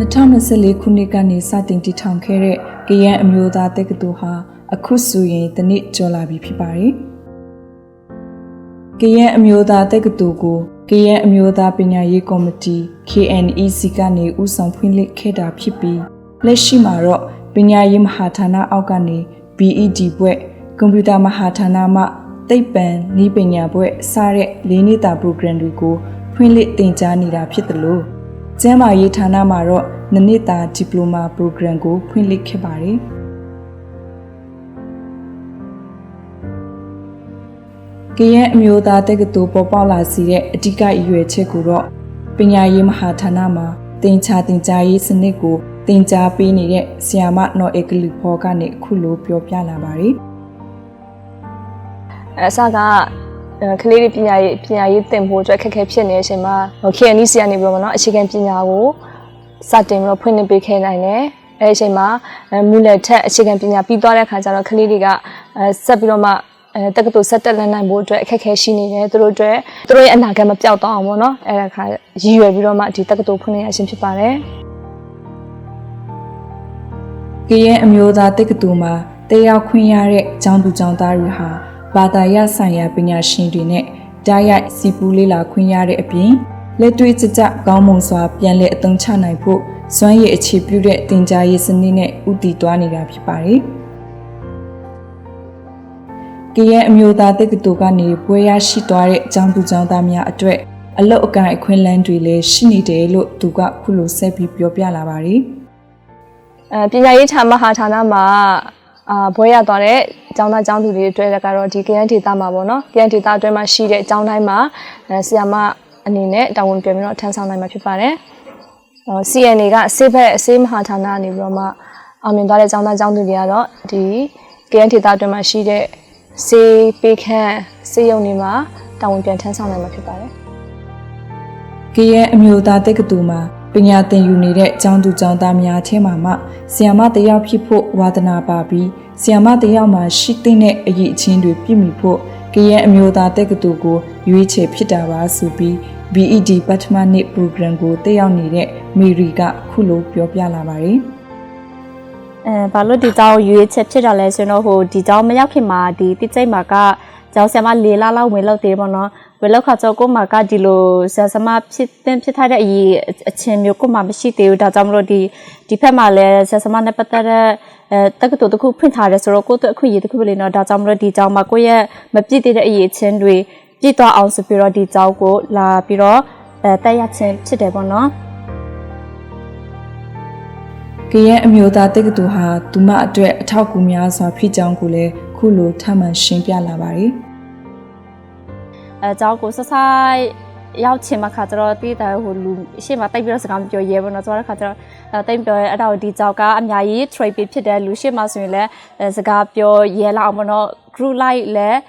2024ခုနှစ်ကနေစတင်တည်ထောင်ခဲ့တဲ့ကရန်အမျိုးသားတက္ကသိုလ်ဟာအခုဆိုရင်တစ်နှစ်ကျော်လာပြီဖြစ်ပါတယ်။ကရန်အမျိုးသားတက္ကသိုလ်ကိုကရန်အမျိုးသားပညာရေးကော်မတီ KNEC ကနေဦးဆောင်ဖွင့်လှစ်ခဲ့တာဖြစ်ပြီးလက်ရှိမှာတော့ပညာရေးမဟာဌာနအောက်ကနေ BED ဘွဲ့ကွန်ပျူတာမဟာဌာနမှသိပ္ပံနည်းပညာဘွဲ့စတဲ့လေးနှစ်တာ program တွေကိုဖွင့်လှစ်သင်ကြားနေတာဖြစ်တယ်လို့ ကျန်းမာရေးဌာနမှာတော့နှစ်နှစ်တာဒီပလိုမာ program ကိုဖွင့်လှစ်ခဲ့ပါတယ်။ကရန်အမျိုးသားတက္ကသိုလ်ပေါ်ပေါက်လာစီတဲ့အဓိကအရွယ်ချက်ကိုတော့ပညာရေးမဟာဌာနမှာတင်ချာတင်ကြားရေးစနစ်ကိုတင်ကြားပေးနေတဲ့ဆီယာမနော်အေကလီဖောကနေအခုလိုပြောပြလာပါတယ်။အစကအဲ ကလေးတွေပညာရေးပညာရေးသင်ဖို့အတွက်ခက်ခဲဖြစ်နေတဲ့အချိန်မှာဟို KNC ကနေပြီးတော့ဗောနော်အခြေခံပညာကိုစတင်ပြီးတော့ဖွင့်လှစ်ပေးခဲ့နိုင်တယ်အဲအချိန်မှာအဲမူလထက်အခြေခံပညာပြီးသွားတဲ့အခါကျတော့ကလေးတွေကအဲဆက်ပြီးတော့မှအဲတက္ကသိုလ်ဆက်တက်လန်းနိုင်ဖို့အတွက်အခက်အခဲရှိနေတယ်သူတို့အတွက်သူတို့ရဲ့အနာဂတ်မပျောက်သွားအောင်ပေါ့နော်အဲဒါခါရည်ရွယ်ပြီးတော့မှဒီတက္ကသိုလ်ဖွင့်လှစ်ရခြင်းဖြစ်ပါတယ်ကရင်အမျိုးသားတက္ကသိုလ်မှာတက်ရောက်ခွင့်ရတဲ့ကျောင်းသူကျောင်းသားတွေဟာ ဘာသာရပ်ဆိုင်ရာပညာရှင်တွေနဲ့ကြားရိုက်စီပူးလေ့လာခွင့်ရတဲ့အပြင်လက်တွေ့ကျကျကောင်းမွန်စွာပြန်လည်အသုံးချနိုင်ဖို့စွမ်းရည်အခြေပြုတဲ့သင်ကြားရေးစနစ်နဲ့ဥတည်တွားနေတာဖြစ်ပါတယ်။ကရင်အမျိုးသားတက္ကသိုလ်ကနေပွဲရရှိသွားတဲ့ကျောင်းသူကျောင်းသားများအတွက်အလုတ်အကန့်အခွင့်အလမ်းတွေလည်းရှိနေတယ်လို့သူကခုလိုဆက်ပြီးပြောပြလာပါတယ်။အဲပညာရေးဌာနမဟာဌာနမှာ အာဘွဲရသွားတဲ့ကျောင်းသားကျောင်းသူတွေအတွက်ကတော့ဒီ KN ဒေတာမှာပေါ့နော် KN ဒေတာအတွင်းမှာရှိတဲ့ကျောင်းတိုင်းမှာအဲဆီယာမအနေနဲ့တာဝန်ပြန်ပြီးတော့ထမ်းဆောင်နိုင်မှာဖြစ်ပါတယ်။အော် CNA ကဆေးဘက်အဆေးမဟာဌာနကနေပြီးတော့မှအောင်မြင်သွားတဲ့ကျောင်းသားကျောင်းသူတွေကတော့ဒီ KN ဒေတာအတွင်းမှာရှိတဲ့ဆေးပေးခန်းဆေးရုံတွေမှာတာဝန်ပြန်ထမ်းဆောင်နိုင်မှာဖြစ်ပါတယ်။ကရင်အမျိုးသားတက္ကသိုလ်မှာ ပညာသင်ယူနေတဲ့ကျောင်းသူကျောင်းသားများထဲမှာမှဆီယမတယောက်ဖြစ်ဖို့ဝါသနာပါပြီးဆီယမတယောက်မှာရှိတဲ့အရေးအချင်းတွေပြည့်မီဖို့ကရင်အမျိုးသားတက္ကသိုလ်ကိုရွေးချယ်ဖြစ်တာပါဆိုပြီး BED ပထမနှစ် program ကိုတက်ရောက်နေတဲ့မေရီကခုလိုပြောပြလာပါတယ်အဲဘာလို့ဒီကြောင်ရွေးချက်ဖြစ်တာလဲဆိုတော့ဟိုဒီကြောင်မရောက်ခင်မှာဒီတိကျိတ်မှာကကျောင်းဆရာမလေးလာလောက်ဝင်လောက်သေးပေါ့နော်ဝင်လောက်ခါတော့ကိုမကဒီလိုဆရာဆမဖြစ်တင်ဖြစ်ထားတဲ့အရေးအချင်းမျိုးကိုမှမရှိသေးဘူးဒါကြောင့်မလို့ဒီဒီဖက်မှာလည်းဆရာဆမနဲ့ပတ်သက်တဲ့အဲတက္ကသိုလ်တစ်ခုဖွင့်ထားတယ်ဆိုတော့ကိုယ့်အတွက်အခွင့်အရေးတစ်ခုပဲလေနော်ဒါကြောင့်မလို့ဒီကြောင်မှာကိုယ့်ရဲ့မပြည့်သေးတဲ့အရေးအချင်းတွေပြည့်သွားအောင်ဆိုပြီးတော့ဒီကြောင်ကိုလာပြီးတော့အဲတက်ရချင်းဖြစ်တယ်ပေါ့နော်ကရင်အမျိုးသားတက္ကသိုလ်ဟာသူမအတွက်အထောက်အကူများစွာဖြစ်ကြောင်းကိုလည်းခုလိုထပ်မံရှင်းပြလာပါတယ် အဲเจ้าကိုဆဆိုင်ရောက်ချင်မှခါကျတော့တီးတယ်ဟိုလူရှေ့မှာတိတ်ပြီးတော့စကားမပြောရဲဘူးเนาะဆိုတော့ခါကျတော့အဲတိတ်ပြောရဲအဲ့ဒါကိုဒီเจ้าကအများကြီး trade ပေးဖြစ်တယ်လူရှေ့မှာဆိုရင်လည်းအဲစကားပြောရဲလာအောင်ပေါ့เนาะ group like လည်း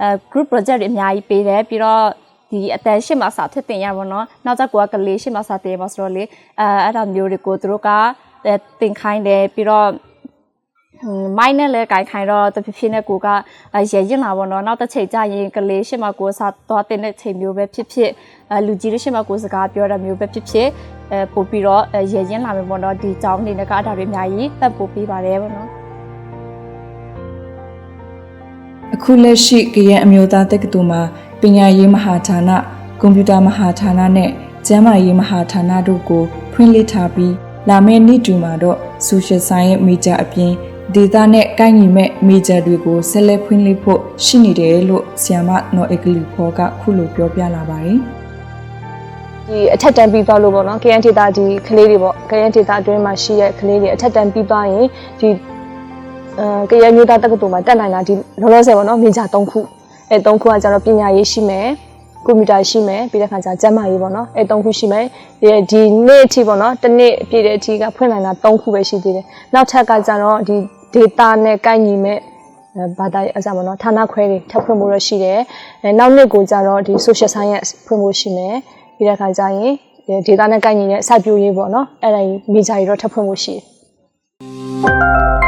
အဲ group project တွေအများကြီးပေးတယ်ပြီးတော့ဒီအတန်ရှစ်မှာစာဖြစ်တင်ရပါတော့။နောက်ကျကိုကကလေးရှစ်မှာစာတင်ပါဆိုတော့လေအဲအဲ့ဒါမျိုးတွေကိုသူတို့ကအဲတင်ခိုင်းတယ်ပြီးတော့ မိုင်းနဲ့လည်းကြိုင်ခိုင်တော့တဖြည်းဖြည်းနဲ့ကိုကရဲရင်လာပေါ့နော်နောက်တစ်ချိန်ကျရင်ကလေးရှစ်မကိုစားသွားတဲ့ချိန်မျိုးပဲဖြစ်ဖြစ်အဲလူကြီးတွေရှစ်မကိုစကားပြောတာမျိုးပဲဖြစ်ဖြစ်အဲပို့ပြီးတော့ရဲရင်လာမယ်ပေါ့နော်ဒီကြောင်းနေနဲ့ကအဲ့ဒါတွေအများကြီးတက်ပို့ပေးပါတယ်ပေါ့နော်အခုလက်ရှိကရင်အမျိုးသားတက္ကသိုလ်မှာပညာရေးမဟာဌာနကွန်ပျူတာမဟာဌာနနဲ့ကျန်းမာရေးမဟာဌာနတို့ကိုဖွင့်လှစ်ထားပြီးလာမယ့်နှစ်တွင်မှာတော့ social science major အပြင် ဒေတာနဲ့ကိုက်ညီမဲ့ major တွေကိုဆက်လက်ဖွင့်လှစ်ဖို့ရှိနေတယ်လို့ဆီယမနော်အကလီဖောကခုလိုပြောပြလာပါတယ်ဒီအထက်တန်းပြီးသွားလို့ပေါ့နော် KN ဒေတာဒီကလေးတွေပေါ့ KN ဒေတာအတွင်းမှာရှိတဲ့ကလေးတွေအထက်တန်းပြီးသွားရင်ဒီအဲကရမျိုးသားတက္ကသိုလ်မှာတက်နိုင်တာဒီလောလောဆယ်ပေါ့နော်မေဂျာ၃ခုအဲ၃ခုကကျတော့ပညာရေးရှိမယ်ကွန်ပျူတာရှိမယ်ပြီးတဲ့ခါကျကျန်းမာရေးပေါ့နော်အဲ၃ခုရှိမယ်ဒီဒီနေ့အထိပေါ့နော်တစ်နေ့ပြည့်တဲ့အထိကဖွင့်နိုင်တာ၃ခုပဲရှိသေးတယ်နောက်ထပ်ကကျတော့ဒီ data နဲ့ကိုက်ညီမဲ့အဲဘာသာရေးအစားမနော်ဌာနခွဲတွေထပ်ဖွင့်ဖို့ရရှိတယ်အဲနောက်နှစ်ကိုကျတော့ဒီ social science ဖွင့်ဖို့ရှိမယ်ပြီးတဲ့ခါကျရင်ဒီ data နဲ့ကိုက်ညီတဲ့စိုက်ပျိုးရေးပေါ့နော်အဲ့ဒါကြီး major ကြီးတော့ထပ်ဖွင့်ဖို့ရှိတယ်